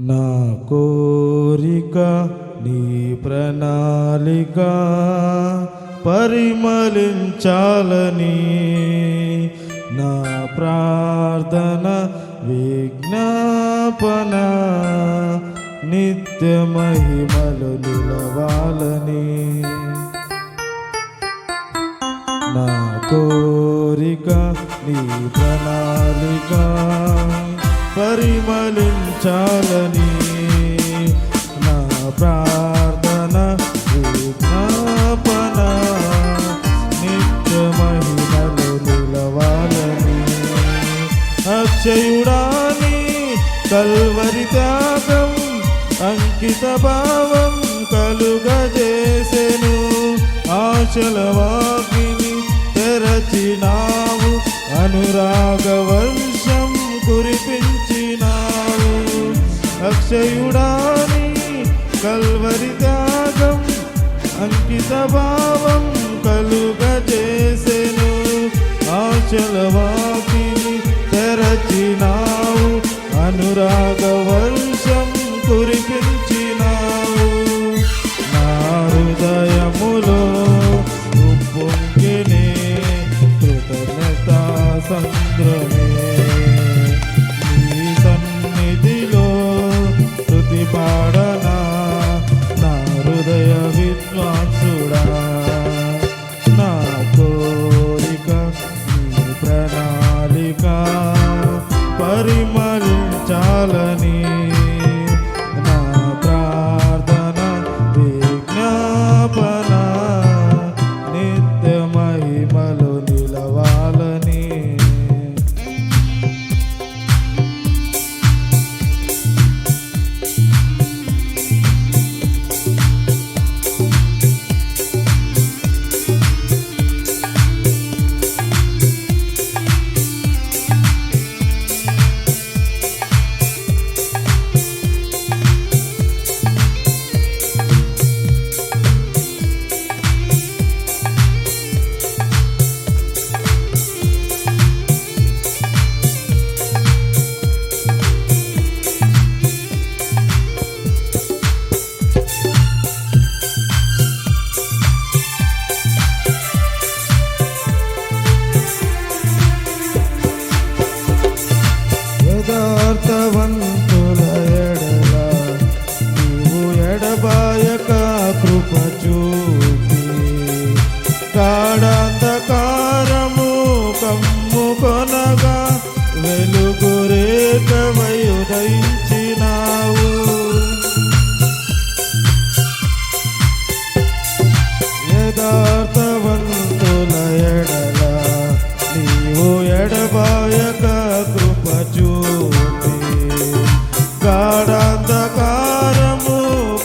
నా కోరిక నీ ప్రణాళిక పరిమళించాలని. నా ప్రార్థన విజ్ఞాపన నిత్య మహిమలు నిలవాలని. నా కోరిక నీ ప్రణాళిక పరిమళించాలని నా ప్రార్థన విజ్ఞాపన నిత్య మహిమలు నిలవాలని. అక్షయుడాని కల్వరి త్యాగం అంకిత భావం కలుగజేసెను. ఆశల వాకిని తెరచినావు. అనురాగ వర్షం కురిపించినావు. అక్షయుడాని కల్వరి త్యాగం అంకిత భావం కలుగ చేసెను ఆశల వాకిని తెరచినావు. అనురాగ వర్షం పాడనా నా హృదయ విద్వాంసుడా. రేఖవై ఉదయించినావు యథార్థవంతుల ఎడల నీవు ఎడబాయక కృప చూపి గాఢాంధకారము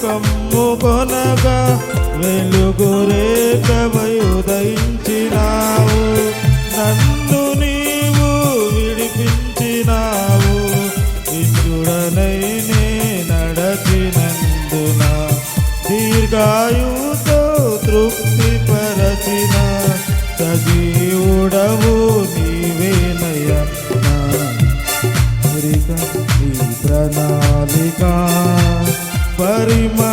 కమ్ము కొనగా వెలుగు రేఖవై నడచినందున దీర్ఘాయుతో తృప్తి పరచిన? సజీవుడవు నీవేనయ్య నీ ప్రణాళిక? పరిమళించాలని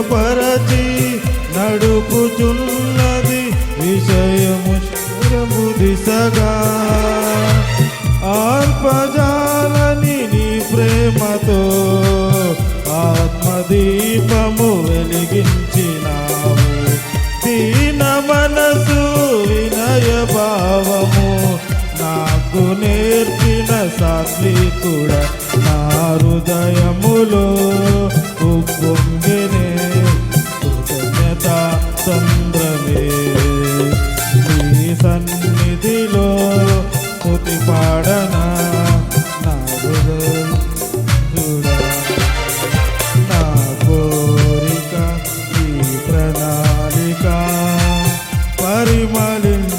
స్థిరపరచి నడుపుచున్నది విషయము శరము దిశగా. ఆర్పజాలని నీ ప్రేమతో ఆత్మదీపము వెలిగించినావు. దీన మనసు వినయ భావము నాకు నేర్పిన సాత్వికుడ నా హృదయములో పరిమళించాలని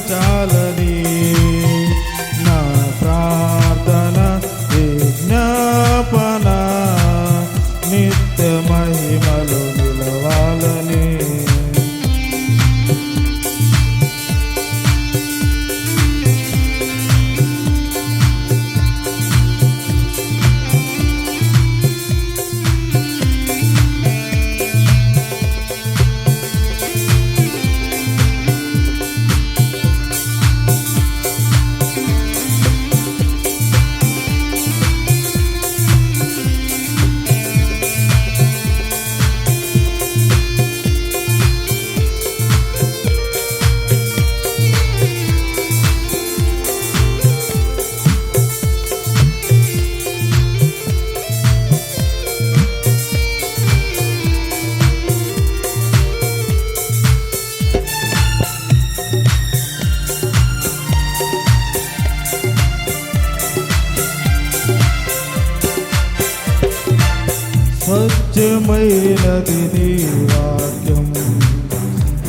స్వచ్ఛమైనది నీ వాక్యం.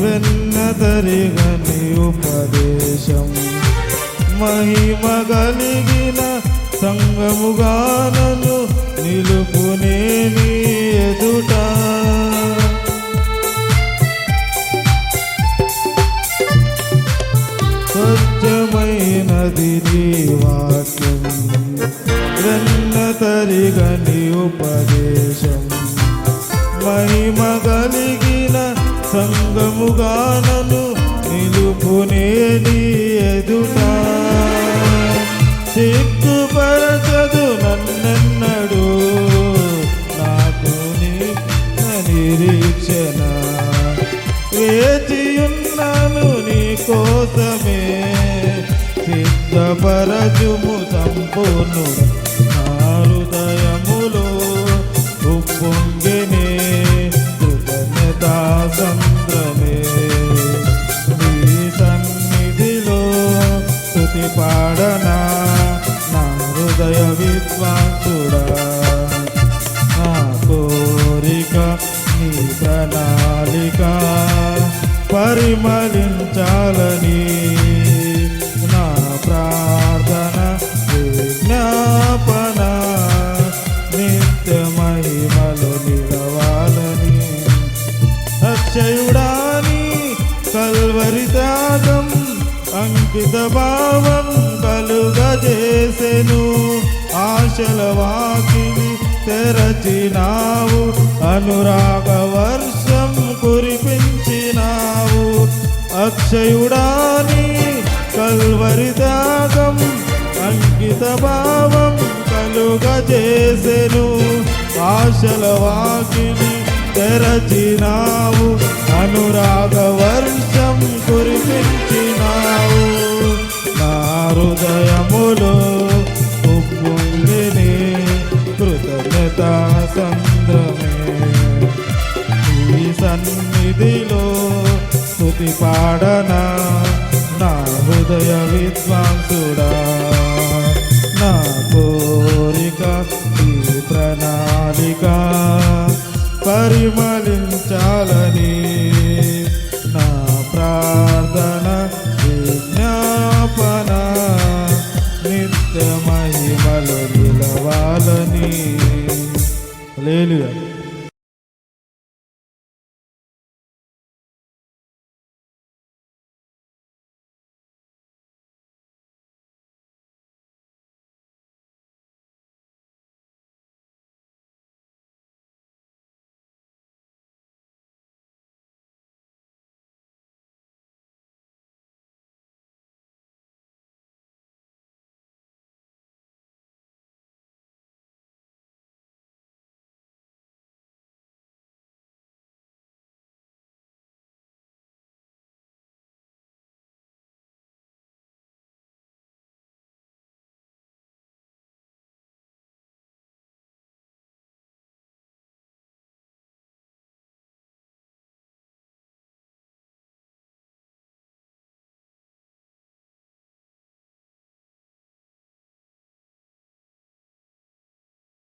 వెన్న తరిగని ఉపదేశం. మహిమ కలిగిన సంగముగానను నిలుపు నన్ను నిలుపునే నీ ఎదుట. సిగ్గుపరచదు నన్నెన్నడు. నాకు నీ నిరీక్షణ. వేచియున్నాను నీ కోసమే. సిద్ధపరచుము సంపూర్ణుడు. ప్రణాళిక పరిమళించాలని నా ప్రార్థన విజ్ఞాపన నిత్య మహిమలు నిలవాలని. అక్షయుడాని కల్వరి త్యాగం అంకిత భావం కలుగజేసెను. ఆశల వాకిలి తెరచినావు అనురాగ వర్షం కురిపించినావు. అక్షయుడాని కల్వరి త్యాగం అంకిత భావం కలుగజేసెను. ఆశల వాకిని తెరచినావు. అనురాగ వర్షం కురిపించినావు. నా హృదయములో స్థుతి పాడనా? నా హృదయ విద్వాంసుడా నా కోరిక ఈ ప్రణాళిక పరిమళించాలని నా ప్రార్థన విజ్ఞాపన నిత్య మహిమలు నిలవాలని. లేలుగా